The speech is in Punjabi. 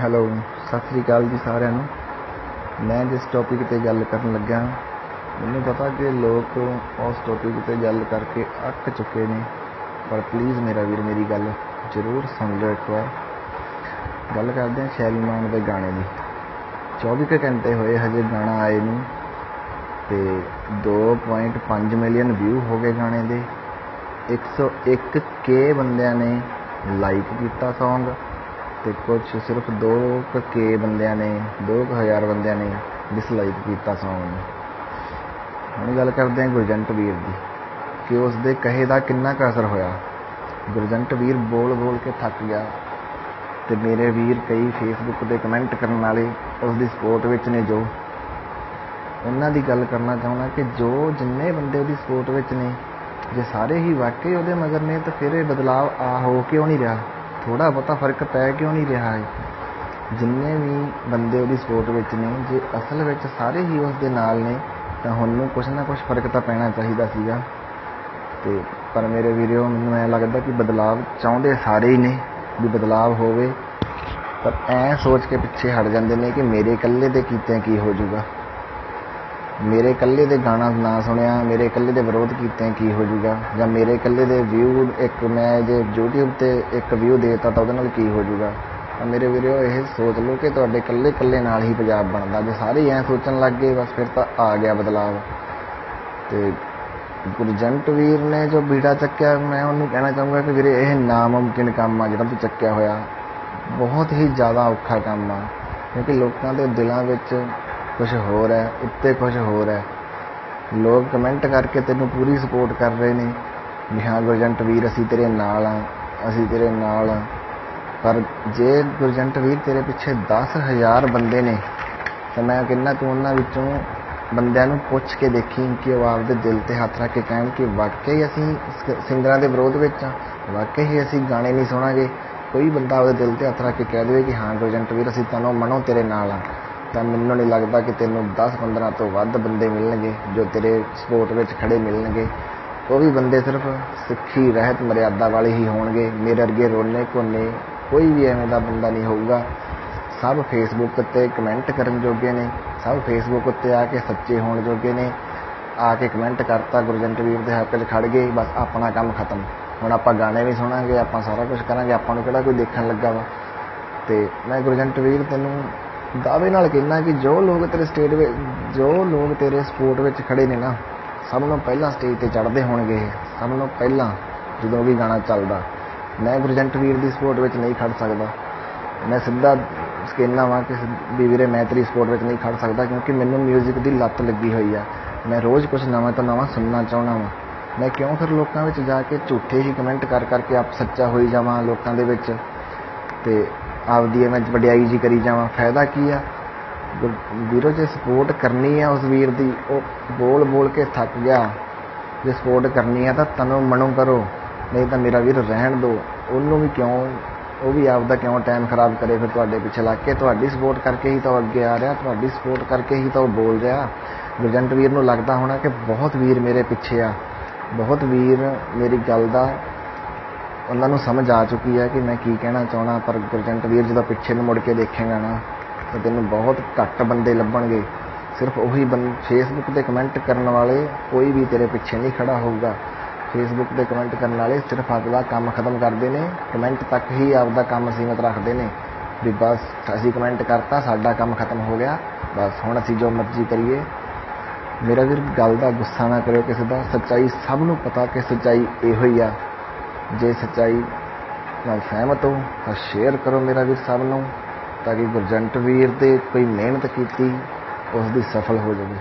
ਹੈਲੋ, ਸਤਿ ਸ੍ਰੀ ਅਕਾਲ ਜੀ ਸਾਰਿਆਂ ਨੂੰ। ਮੈਂ ਜਿਸ ਟੌਪਿਕ ਤੇ ਗੱਲ ਕਰਨ ਲੱਗਾ ਮੈਨੂੰ ਪਤਾ ਕਿ ਲੋਕ ਉਸ ਟੌਪਿਕ ਤੇ ਗੱਲ ਕਰਕੇ ਅੱਕ ਚੁੱਕੇ ਨੇ, ਪਰ ਪਲੀਜ਼ ਮੇਰਾ ਵੀਰ ਮੇਰੀ ਗੱਲ ਜ਼ਰੂਰ ਸੁਣ ਲਓ ਇੱਕ ਵਾਰ। ਗੱਲ ਕਰਦੇ ਹਾਂ ਸ਼ੈਰੀ ਮਾਨ ਦੇ ਗਾਣੇ ਦੀ। 24 ਕੁ ਘੰਟੇ ਹੋਏ ਹਜੇ ਗਾਣਾ ਆਏ ਨੂੰ ਤੇ 2.5 ਮਿਲੀਅਨ ਵਿਊ ਹੋ ਗਏ ਗਾਣੇ ਦੇ। 101 ਕੇ ਬੰਦਿਆਂ ਨੇ ਲਾਈਕ ਕੀਤਾ Song ਤੇ ਕੁਝ ਸਿਰਫ 2 ਕੇ ਬੰਦਿਆਂ ਨੇ 2000 ਬੰਦਿਆਂ ਨੇ ਡਿਸਲਾਈਕ ਕੀਤਾ Song ਨੂੰ। ਹੁਣ ਗੱਲ ਕਰਦੇ ਹਾਂ ਗੁਰਜੰਟ ਵੀਰ ਦੀ, ਕਿ ਉਸ ਦੇ ਕਹੇ ਦਾ ਕਿੰਨਾ ਕੁ ਅਸਰ ਹੋਇਆ। ਗੁਰਜੰਟ ਵੀਰ ਬੋਲ ਬੋਲ ਕੇ ਥੱਕ ਗਿਆ ਤੇ ਮੇਰੇ ਵੀਰ ਕਈ ਫੇਸਬੁੱਕ ਤੇ ਕਮੈਂਟ ਕਰਨ ਵਾਲੇ ਉਸ ਦੀ ਸਪੋਰਟ ਵਿੱਚ ਨੇ ਜੋ। ਉਹਨਾਂ ਦੀ ਗੱਲ ਕਰਨਾ ਚਾਹੁੰਦਾ ਕਿ ਜੋ ਜਿੰਨੇ ਬੰਦੇ ਉਹਦੀ ਸਪੋਰਟ ਵਿੱਚ ਨੇ, ਜੇ ਸਾਰੇ ਹੀ ਵਾਕਈ ਉਹਦੇ ਮਗਰ ਨੇ ਤਾਂ ਫਿਰ ਇਹ ਬਦਲਾਵ ਆ ਹੋ ਕਿਉਂ ਨਹੀਂ ਰਿਹਾ? ਥੋੜ੍ਹਾ ਬਹੁਤਾ ਫ਼ਰਕ ਪੈ ਕਿਉਂ ਨਹੀਂ ਰਿਹਾ ਹੈ? ਜਿੰਨੇ ਵੀ ਬੰਦੇ ਉਹਦੀ ਸਪੋਰਟ ਵਿੱਚ ਨੇ, ਜੇ ਅਸਲ ਵਿੱਚ ਸਾਰੇ ਹੀ ਉਸ ਦੇ ਨਾਲ ਨੇ, ਤਾਂ ਹੁਣ ਕੁਛ ਨਾ ਕੁਛ ਫ਼ਰਕ ਤਾਂ ਪੈਣਾ ਚਾਹੀਦਾ ਸੀਗਾ। ਅਤੇ ਪਰ ਮੇਰੇ ਵੀਰੋ, ਮੈਨੂੰ ਐਂ ਲੱਗਦਾ ਕਿ ਬਦਲਾਵ ਚਾਹੁੰਦੇ ਸਾਰੇ ਹੀ ਨੇ, ਵੀ ਬਦਲਾਵ ਹੋਵੇ। ਪਰ ਐਂ ਸੋਚ ਕੇ ਪਿੱਛੇ ਹਟ ਜਾਂਦੇ ਨੇ ਕਿ ਮੇਰੇ ਇਕੱਲੇ ਦੇ ਕੀਤਿਆਂ ਕੀ ਹੋ ਜਾਊਗਾ। ਮੇਰੇ ਇਕੱਲੇ ਦੇ ਗਾਣਾ ਨਾ ਸੁਣਿਆ, ਮੇਰੇ ਇਕੱਲੇ ਦੇ ਵਿਰੋਧ ਕੀਤੇ ਕੀ ਹੋ ਜਾਊਗਾ ਜਾਂ ਮੇਰੇ ਇਕੱਲੇ ਦੇ ਵਿਊ ਇੱਕ ਮੈਂ ਜੇ YouTube ਤੇ ਇੱਕ ਵਿਊ ਦੇਤਾ ਤਾਂ ਉਹਦੇ ਨਾਲ ਕੀ ਹੋ ਜਾਊਗਾ ਤਾਂ ਮੇਰੇ ਵੀਰੋ, ਇਹ ਸੋਚ ਲਓ ਕਿ ਤੁਹਾਡੇ ਇਕੱਲੇ ਇਕੱਲੇ ਨਾਲ ਹੀ ਪੰਜਾਬ ਬਣਦਾ ਜੇ ਸਾਰੇ ਐ ਸੋਚਣ ਲੱਗ ਗਏ, ਬਸ ਫਿਰ ਤਾਂ ਆ ਗਿਆ ਬਦਲਾਵ। ਤੇ ਗੁਰਜੰਟ ਵੀਰ ਨੇ ਜੋ ਬੀੜਾ ਚੱਕਿਆ, ਮੈਂ ਉਹਨੂੰ ਕਹਿਣਾ ਚਾਹੂੰਗਾ ਕਿ ਵੀਰੇ, ਇਹ ਨਾਮੁਮਕਿਨ ਕੰਮ ਆ ਜਿਹੜਾ ਤੂੰ ਚੱਕਿਆ ਹੋਇਆ। ਬਹੁਤ ਹੀ ਜ਼ਿਆਦਾ ਔਖਾ ਕੰਮ ਆ, ਕਿਉਂਕਿ ਲੋਕਾਂ ਦੇ ਦਿਲਾਂ ਵਿੱਚ ਕੁਝ ਹੋਰ ਹੈ, ਉੱਤੇ ਕੁਝ ਹੋਰ ਹੈ। ਲੋਕ ਕਮੈਂਟ ਕਰਕੇ ਤੈਨੂੰ ਪੂਰੀ ਸਪੋਰਟ ਕਰ ਰਹੇ ਨੇ। ਵੀ ਹਾਂ, ਗੁਰਜੰਟ ਵੀਰ, ਅਸੀਂ ਤੇਰੇ ਨਾਲ ਆ ਅਸੀਂ ਤੇਰੇ ਨਾਲ ਆ ਪਰ ਜੇ ਗੁਰਜੰਟ ਵੀਰ ਤੇਰੇ ਪਿੱਛੇ 10000 ਬੰਦੇ ਨੇ, ਤਾਂ ਮੈਂ ਕਹਿੰਦਾ ਤੂੰ ਉਹਨਾਂ ਵਿੱਚੋਂ ਬੰਦਿਆਂ ਨੂੰ ਪੁੱਛ ਕੇ ਦੇਖੀ ਕਿ ਉਹ ਆਪਦੇ ਦਿਲ ਤੇ ਹੱਥ ਰੱਖ ਕੇ ਕਹਿਣ ਕਿ ਵਾਕਈ ਅਸੀਂ ਸਿੰਗਰਾਂ ਦੇ ਵਿਰੋਧ ਵਿੱਚ ਆ ਵਾਕਈ ਹੀ ਅਸੀਂ ਗਾਣੇ ਨਹੀਂ ਸੁਣਾਂਗੇ। ਕੋਈ ਬੰਦਾ ਆਪਦੇ ਦਿਲ ਤੇ ਹੱਥ ਰੱਖ ਕੇ ਕਹਿ ਦੇਵੇ ਕਿ ਹਾਂ, ਗੁਰਜੰਟ ਵੀਰ, ਅਸੀਂ ਤਨੋਂ ਮਨੋਂ ਤੇਰੇ ਨਾਲ ਆ ਤਾਂ ਮੈਨੂੰ ਨਹੀਂ ਲੱਗਦਾ ਕਿ ਤੈਨੂੰ 10-15 ਤੋਂ ਵੱਧ ਬੰਦੇ ਮਿਲਣਗੇ ਜੋ ਤੇਰੇ ਸਪੋਰਟ ਵਿੱਚ ਖੜੇ ਮਿਲਣਗੇ। ਉਹ ਵੀ ਬੰਦੇ ਸਿਰਫ ਸਿੱਖੀ, ਰਹਿਤ, ਮਰਿਆਦਾ ਵਾਲੇ ਹੀ ਹੋਣਗੇ। ਮੇਰੇ ਅਰਗੇ ਰੋਲੇ ਕੋਨੇ ਕੋਈ ਵੀ ਐਵੇਂ ਦਾ ਬੰਦਾ ਨਹੀਂ ਹੋਊਗਾ। ਸਭ ਫੇਸਬੁੱਕ ਉੱਤੇ ਕਮੈਂਟ ਕਰਨ ਜੋਗੇ ਨੇ। ਸਭ ਫੇਸਬੁੱਕ ਉੱਤੇ ਆ ਕੇ ਸੱਚੇ ਹੋਣ ਜੋਗੇ ਨੇ। ਆ ਕੇ ਕਮੈਂਟ ਕਰਤਾ ਗੁਰਜੰਟ ਵੀਰ ਦੇ ਹੱਕ 'ਚ ਖੜ ਗਏ। ਬਸ ਆਪਣਾ ਕੰਮ ਖਤਮ। ਹੁਣ ਆਪਾਂ ਗਾਣੇ ਵੀ ਸੁਣਾਂਗੇ, ਆਪਾਂ ਸਾਰਾ ਕੁਝ ਕਰਾਂਗੇ। ਆਪਾਂ ਨੂੰ ਕਿਹੜਾ ਕੋਈ ਦੇਖਣ ਲੱਗਾ ਵਾ? ਤੇ ਮੈਂ ਗੁਰਜੰਟ ਵੀਰ ਤੈਨੂੰ ਦਾਅਵੇ ਨਾਲ ਕਹਿਣਾ ਕਿ ਜੋ ਲੋਕ ਤੇਰੇ ਸਟੇਟ ਵਿੱਚ ਜੋ ਲੋਕ ਤੇਰੇ ਸਪੋਰਟ ਵਿੱਚ ਖੜੇ ਨੇ ਨਾ, ਸਭ ਨੂੰ ਪਹਿਲਾਂ ਸਟੇਜ ਤੇ ਚੜ੍ਹਦੇ ਹੋਣਗੇ। ਸਭ ਨੂੰ ਪਹਿਲਾਂ ਜਦੋਂ ਵੀ ਗਾਣਾ ਚੱਲਦਾ। ਮੈਂ ਗੁਰਜੰਟ ਵੀਰ ਦੀ ਸਪੋਰਟ ਵਿੱਚ ਨਹੀਂ ਖੜ ਸਕਦਾ। ਮੈਂ ਸਿੱਧਾ ਕਹਿਣਾ ਵਾਂ ਕਿ ਵੀ ਵੀਰੇ, ਮੈਂ ਤੇਰੀ ਸਪੋਰਟ ਵਿੱਚ ਨਹੀਂ ਖੜ ਸਕਦਾ ਕਿਉਂਕਿ ਮੈਨੂੰ 뮤직 ਦੀ ਲੱਤ ਲੱਗੀ ਹੋਈ ਆ। ਮੈਂ ਰੋਜ਼ ਕੁਝ ਨਵਾਂ ਤੋਂ ਨਵਾਂ ਸੁਣਨਾ ਚਾਹੁੰਦਾ ਵਾਂ। ਮੈਂ ਕਿਉਂ ਫਿਰ ਲੋਕਾਂ ਵਿੱਚ ਜਾ ਕੇ ਝੂਠੇ ਹੀ ਕਮੈਂਟ ਕਰ ਕਰਕੇ ਆਪ ਸੱਚਾ ਹੋਈ ਜਾਵਾਂ ਲੋਕਾਂ ਦੇ ਵਿੱਚ? ਤੇ ਆਪਦੀ ਮੈਂ ਵਡਿਆਈ ਜੀ ਕਰੀ ਜਾਵਾਂ, ਫਾਇਦਾ ਕੀ ਆ? ਵੀਰੋ, ਜੇ ਸਪੋਰਟ ਕਰਨੀ ਆ ਉਸ ਵੀਰ ਦੀ, ਉਹ ਬੋਲ ਬੋਲ ਕੇ ਥੱਕ ਗਿਆ। ਜੇ ਸਪੋਰਟ ਕਰਨੀ ਆ ਤਾਂ ਤਨੋਂ ਮਨੋਂ ਕਰੋ, ਨਹੀਂ ਤਾਂ ਮੇਰਾ ਵੀਰ ਰਹਿਣ ਦਿਓ ਉਹਨੂੰ ਵੀ ਕਿਉਂ, ਉਹ ਵੀ ਆਪਦਾ ਕਿਉਂ ਟਾਈਮ ਖਰਾਬ ਕਰੇ ਫਿਰ ਤੁਹਾਡੇ ਪਿੱਛੇ ਲੱਗ ਕੇ? ਤੁਹਾਡੀ ਸਪੋਰਟ ਕਰਕੇ ਹੀ ਤਾਂ ਅੱਗੇ ਆ ਰਿਹਾ, ਤੁਹਾਡੀ ਸਪੋਰਟ ਕਰਕੇ ਹੀ ਤਾਂ ਉਹ ਬੋਲ ਰਿਹਾ। ਗੁਰਜੰਟ ਵੀਰ ਨੂੰ ਲੱਗਦਾ ਹੋਣਾ ਕਿ ਬਹੁਤ ਵੀਰ ਮੇਰੇ ਪਿੱਛੇ ਆ। ਬਹੁਤ ਵੀਰ ਮੇਰੀ ਗੱਲ ਦਾ ਉਹਨਾਂ ਨੂੰ ਸਮਝ ਆ ਚੁੱਕੀ ਹੈ ਕਿ ਮੈਂ ਕੀ ਕਹਿਣਾ ਚਾਹਣਾ, ਪਰ ਗੁਰਜੰਟ ਵੀਰ ਜਦੋਂ ਪਿੱਛੇ ਨੂੰ ਮੁੜ ਕੇ ਦੇਖੇਗਾ ਨਾ, ਤਾਂ ਤੈਨੂੰ ਬਹੁਤ ਘੱਟ ਬੰਦੇ ਲੱਭਣਗੇ। ਸਿਰਫ ਉਹੀ ਬੰਦ ਫੇਸਬੁੱਕ ਤੇ ਕਮੈਂਟ ਕਰਨ ਵਾਲੇ ਕੋਈ ਵੀ ਤੇਰੇ ਪਿੱਛੇ ਨਹੀਂ ਖੜਾ ਹੋਊਗਾ। ਫੇਸਬੁੱਕ ਤੇ ਕਮੈਂਟ ਕਰਨ ਵਾਲੇ ਸਿਰਫ ਆਪਦਾ ਕੰਮ ਖਤਮ ਕਰਦੇ ਨੇ ਕਮੈਂਟ ਤੱਕ ਹੀ ਆਪਦਾ ਕੰਮ ਸੀਮਤ ਰੱਖਦੇ ਨੇ। ਵੀ ਬਸ ਅਸੀਂ ਕਮੈਂਟ ਕਰਤਾ, ਸਾਡਾ ਕੰਮ ਖਤਮ ਹੋ ਗਿਆ। ਬਸ ਹੁਣ ਅਸੀਂ ਜੋ ਮਰਜ਼ੀ ਕਰੀਏ। ਮੇਰਾ ਵੀਰ, ਗੱਲ ਦਾ ਗੁੱਸਾ ਨਾ ਕਰਿਓ ਕਿਸੇ ਦਾ। ਸੱਚਾਈ ਸਭ ਨੂੰ ਪਤਾ ਕਿ ਸੱਚਾਈ ਇਹੋ ਹੀ ਆ। ਜੇ ਸੱਚਾਈ ਨਾਲ ਸਹਿਮਤ ਹੋ, ਤਾਂ ਸ਼ੇਅਰ ਕਰੋ ਮੇਰਾ ਵੀ ਸਭ ਨੂੰ, ਤਾਂ ਕਿ ਗੁਰਜੰਟ ਵੀਰ ਤੇ ਕੋਈ ਮਿਹਨਤ ਕੀਤੀ, ਉਸ ਦੀ ਸਫਲ ਹੋ ਜਾਵੇ।